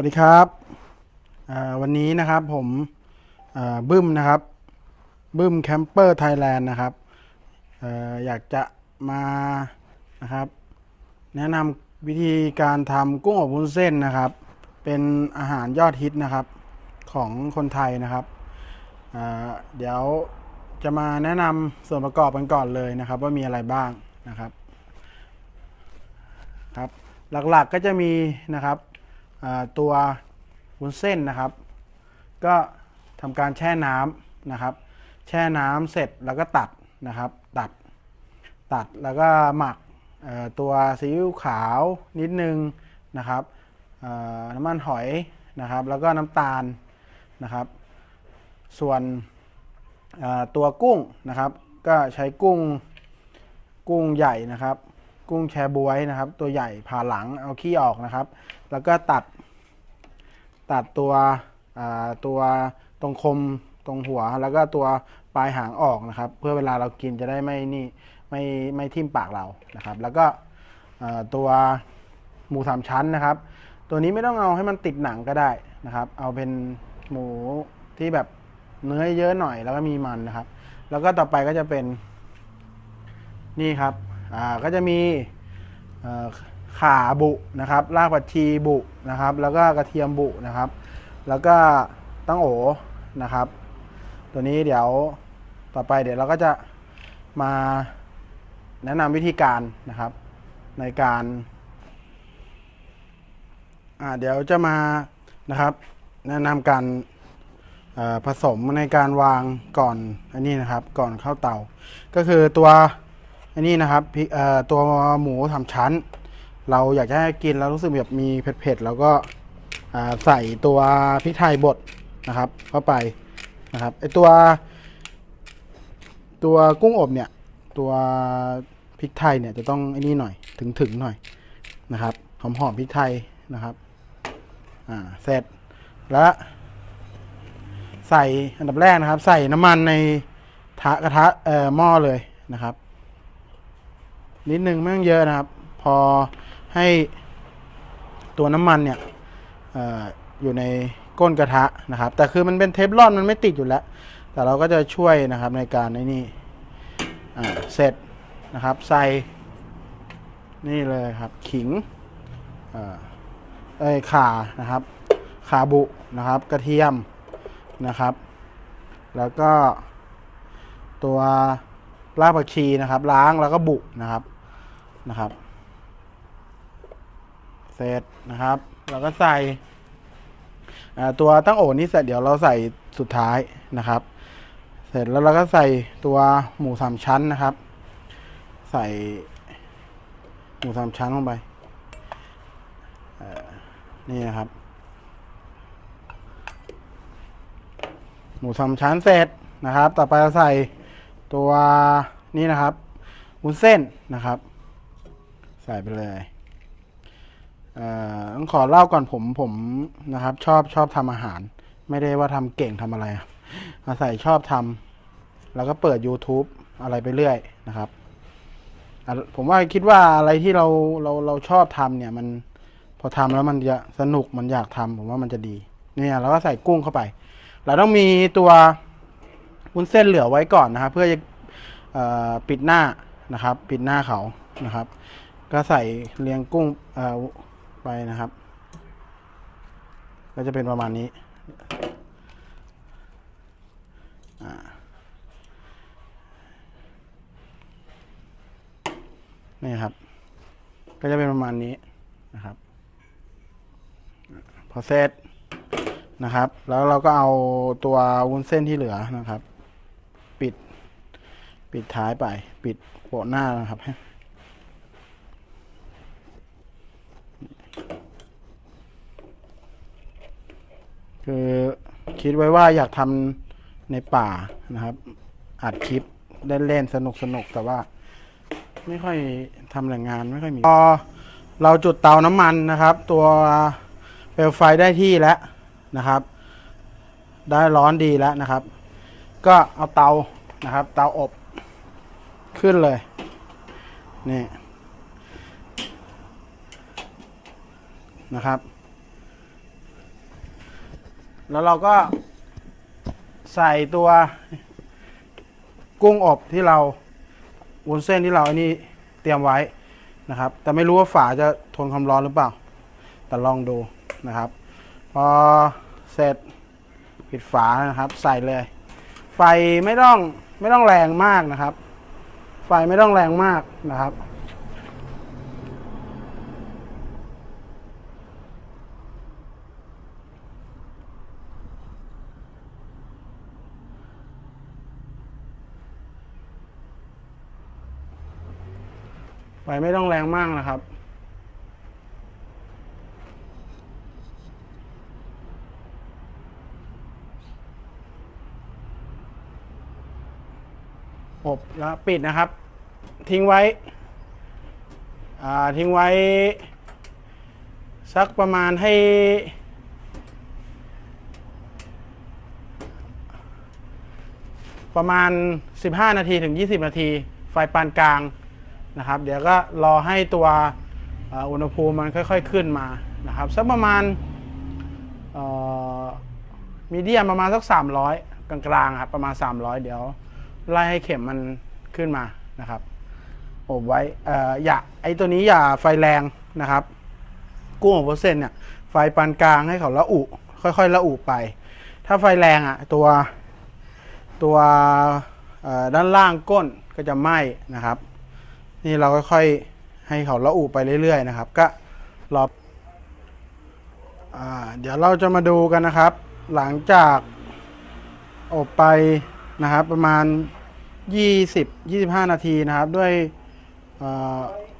วัสดีครับวันนี้นะครับผมบึ้มนะครับบึ้มแคมเปอร์ไทยแลนด์นะครับออยากจะมานะครับ แนะนำวิธีการทำกุ้งอบวุ้นเส้นนะครับ เป็นอาหารยอดฮิตนะครับของคนไทยนะครับเดี๋ยวจะมาแนะนำส่วนประกอบกันก่อนเลยนะครับ ว่ามีอะไรบ้างนะครับ ครับ หลักๆก็จะมีนะครับ ตัววุ้นเส้นนะครับ ก็ทำการแช่น้ำนะครับ แช่น้ำเสร็จแล้วก็ตัดนะครับ ตัดตัดแล้วก็หมักตัวซีอิ๊วขาวนิดนึงนะครับน้ำมันหอยนะครับ แล้วก็น้ำตาลนะครับ ส่วนตัวกุ้งนะครับ ก็ใช้กุ้งกุ้งใหญ่นะครับ กุ้งแชบวยนะครับ ตัวใหญ่ผ่าหลังเอาขี้ออกนะครับ แล้วก็ตัด ตัดตัวตัวตรงคมตรงหัว แล้วก็ตัวปลายหางออกนะครับ เพื่อเวลาเรากินจะได้ไม่นี่ไม่ไม่ทิ่มปากเรานะครับ แล้วก็ตัวหมูสามชั้นนะครับ ตัวนี้ไม่ต้องเอาให้มันติดหนังก็ได้นะครับ เอาเป็นหมูที่แบบเนื้อเยอะหน่อยแล้วก็มีมันนะครับ แล้วก็ต่อไปก็จะเป็นนี่ครับ ก็จะมีข่าบุนะครับรากผักชีบุนะครับ แล้วก็กระเทียมบุนะครับ แล้วก็ตั้งโอนะครับ ตัวนี้เดี๋ยวต่อไปเดี๋ยวเราก็จะมาแนะนำวิธีการนะครับ ในการเดี๋ยวจะมานะครับ แนะนำการผสมในการวางก่อนอันนี้นะครับ ก่อนเข้าเตา ก็คือตัว อันนี้นะครับพริกตัวหมูสามชั้น เราอยากจะให้กินแล้วรู้สึกแบบมีเผ็ดๆแล้วก็ใส่ตัวพริกไทยบดนะครับ เข้าไปนะครับไอตัว ตัวกุ้งอบเนี่ย ตัวพริกไทยเนี่ยจะต้องไอ้นี่หน่อยถึงๆหน่อยนะครับหอมๆพริกไทยนะครับอ่าเสร็จแล้วใส่อันดับแรกนะครับ ใส่น้ำมันในทะกระทะเอ่อหม้อเลยนะครับ นิดนึงไม่ต้องเยอะนะครับ พอให้ตัวน้ำมันเนี่ยออยู่ในก้นกระทะนะครับ แต่คือมันเป็นเทฟลอนมันไม่ติดอยู่แล้ว แต่เราก็จะช่วยนะครับในการในนี่เสร็จนะครับใส่นี่เลยครับขิงเอ่อเอ้ยข่านะครับขาบุนะครับกระเทียมนะครับ แล้วก็ตัว รากผักชีนะครับ ล้างแล้วก็บุนะครับนะครับ เสร็จนะครับ เราก็ใส่ตัวตั้งโอนี่เสร็จเดี๋ยวเราใส่สุดท้ายนะครับ เสร็จแล้วเราก็ใส่ตัวหมูสามชั้นนะครับ ใส่หมูสามชั้นลงไปนี่นะครับ หมูสามชั้นเสร็จนะครับ ต่อไปเราใส่ ตัวนี้นะครับวุ้นเส้นนะครับ ใส่ไปเลยต้องขอเล่าก่อนผมผมนะครับ ชอบชอบทำอาหาร ไม่ได้ว่าทำเก่งทำอะไรอาศัยชอบทำแล้วก็เปิด YouTube อะไรไปเรื่อยนะครับผมว่าคิดว่าอะไรที่เราเราเราชอบทำเนี่ยมันพอทำแล้วมันจะสนุกมันอยากทำผมว่ามันจะดี เนี่ยเราก็ใส่กุ้งเข้าไป เราต้องมีตัว วุ้นเส้นเหลือไว้ก่อนนะครับเพื่อจะปิดหน้านะครับ ปิดหน้าเขานะครับ ก็ใส่เรียงกุ้งไปนะครับ ก็จะเป็นประมาณนี้นี่ครับ ก็จะเป็นประมาณนี้นะครับ พอเสร็จนะครับ แล้วเราก็เอาตัววุ้นเส้นที่เหลือนะครับ ปิดท้ายไป ปิดโปะหน้านะครับ คือคิดไว้ว่าอยากทำในป่านะครับ อัดคลิปเล่นๆสนุกๆแต่ว่า ไม่ค่อยทำแรงงานไม่ค่อยมีพอเราจุดเตาน้ำมันนะครับ ตัวเปลวไฟได้ที่แล้วนะครับ ได้ร้อนดีแล้วนะครับ ก็เอาเตานะครับ เตาอบ ขึ้นเลย นี่ นะครับ แล้วเราก็ใส่ตัวกุ้งอบที่เราวุ้นเส้นที่เราอันนี้เตรียมไว้นะครับ แต่ไม่รู้ว่าฝาจะทนความร้อนหรือเปล่า แต่ลองดูนะครับ พอเสร็จปิดฝานะครับ ใส่เลย ไฟไม่ต้องไม่ต้องแรงมากนะครับ ไฟไม่ต้องแรงมากนะครับ ไฟไม่ต้องแรงมากนะครับ อบแล้วปิดนะครับ ทิ้งไว้ทิ้งไว้ สักประมาณให้ ประมาณ 15 นาทีถึง 20 นาที ไฟปานกลางนะครับ เดี๋ยวก็รอให้ตัวอุณหภูมิมันค่อยๆขึ้นมานะครับ สักประมาณมีเดียมประมาณสัก 300 กลางๆครับประมาณ 300 เดี๋ยว ไล่ให้เข็มมันขึ้นมานะครับอบไว้เอ่ออย่าไอตัวนี้อย่าไฟแรงนะครับ กุ้งอบวุ้นเส้นเนี่ยไฟปานกลางให้เขาละอุค่อยๆละอุไป ถ้าไฟแรงอะตัวตัวด้านล่างก้นก็จะไหม้นะครับ นี่เราค่อยๆให้เขาละอุไปเรื่อยๆนะครับ ก็รออเดี๋ยวเราจะมาดูกันนะครับ หลังจากอบไป นะครับ ประมาณ 20-25 นาทีนะครับ ด้วย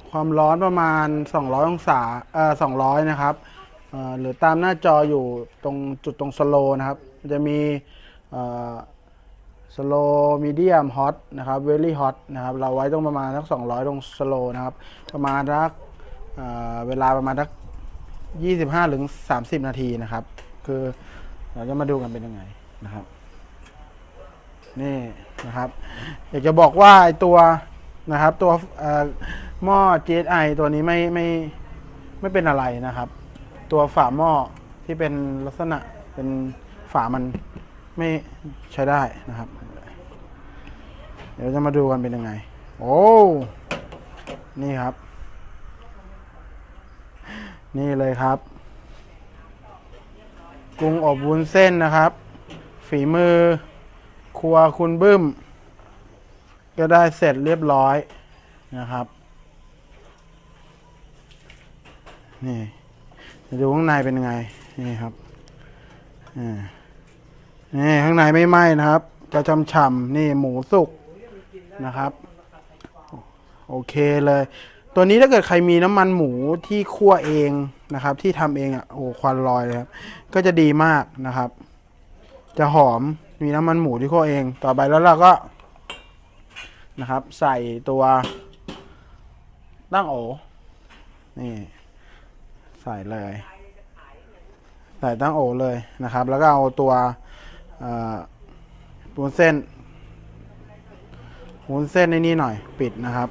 ความร้อนประมาณ 200 องศาเอ่อ200 นะครับหรือตามหน้าจออยู่ตรงจุดตรงสโลนะครับ จะมีสโลมีเดียมฮอตนะครับเวลี่ฮอตนะครับ เราไว้ตรงประมาณสัก 200 ตรงสโลนะครับ ประมาณสักเเวลาประมาณสัก 25 ถึง 30 นาทีนะครับ คือเราจะมาดูกันเป็นยังไงนะครับ นี่นะครับอยากจะบอกว่าไอตัวนะครับตัวหม้อ GSI ตัวนี้ไม่ไม่ไม่เป็นอะไรนะครับ ตัวฝาหม้อที่เป็นลักษณะเป็นฝามันไม่ใช้ได้นะครับ เดี๋ยวจะมาดูกันเป็นยังไง โอ้นี่ครับ นี่เลยครับ กุ้งอบวุ้นเส้นนะครับ ฝีมือ ครัวคุณบึ้ม ก็ได้เสร็จเรียบร้อยนะครับ นี่ดูข้างในเป็นยังไง นี่ครับนี่ข้างในไม่ไหม้นะครับจะฉ่ำนี่หมูสุกนะครับ โอเคเลย ตัวนี้ถ้าเกิดใครมีน้ำมันหมูที่คั่วเองนะครับ ที่ทำเองอะโอ้ควันลอยเลยครับ ก็จะดีมากนะครับ จะหอม มีน้ำมันหมูที่คั่วเอง ต่อไปแล้วเราก็นะครับ ใส่ตัวตั้งโอนี่ใส่เลย ใส่ตั้งโอเลยนะครับ แล้วก็เอาตัวเอ่อวุ้นเส้นวุ้นเส้นในนี้หน่อยปิดนะครับ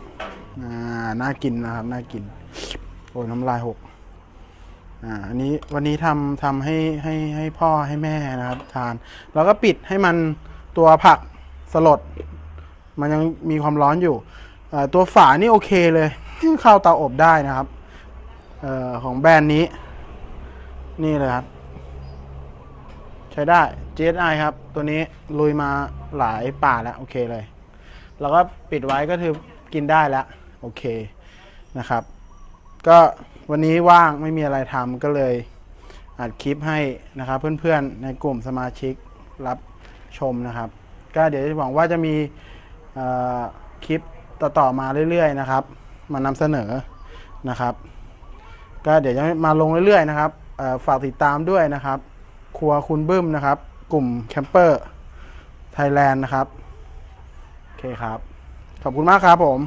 อ่า น่ากินนะครับ น่ากิน โอ้ยน้ำลายหก อ่าอันนี้วันนี้ทำทำให้ให้ให้พ่อให้แม่นะครับทาน แล้วก็ปิดให้มันตัวผักสลด มันยังมีความร้อนอยู่ตัวฝานี่โอเคเลย เข้าเตาอบได้นะครับออของแบรนด์นี้ นี่เลยครับ ใช้ได้ GSI ครับ ตัวนี้ลุยมาหลายป่าแล้ว โอเคเลย แล้วก็ปิดไว้ก็คือกินได้แล้ว โอเคนะครับ ก็ วันนี้ว่างไม่มีอะไรทำก็เลยอัดคลิปให้นะครับ เพื่อนๆในกลุ่มสมาชิกรับชมนะครับ ก็เดี๋ยวหวังว่าจะมีคลิปต่อๆมาเรื่อยๆนะครับ มานำเสนอนะครับ ก็เดี๋ยวจะมาลงเรื่อยๆนะครับฝากติดตามด้วยนะครับ ครัวคุณบึ้มนะครับ กลุ่มแคมเปอร์ไทยแลนด์นะครับ โอเคครับ ขอบคุณมากครับผม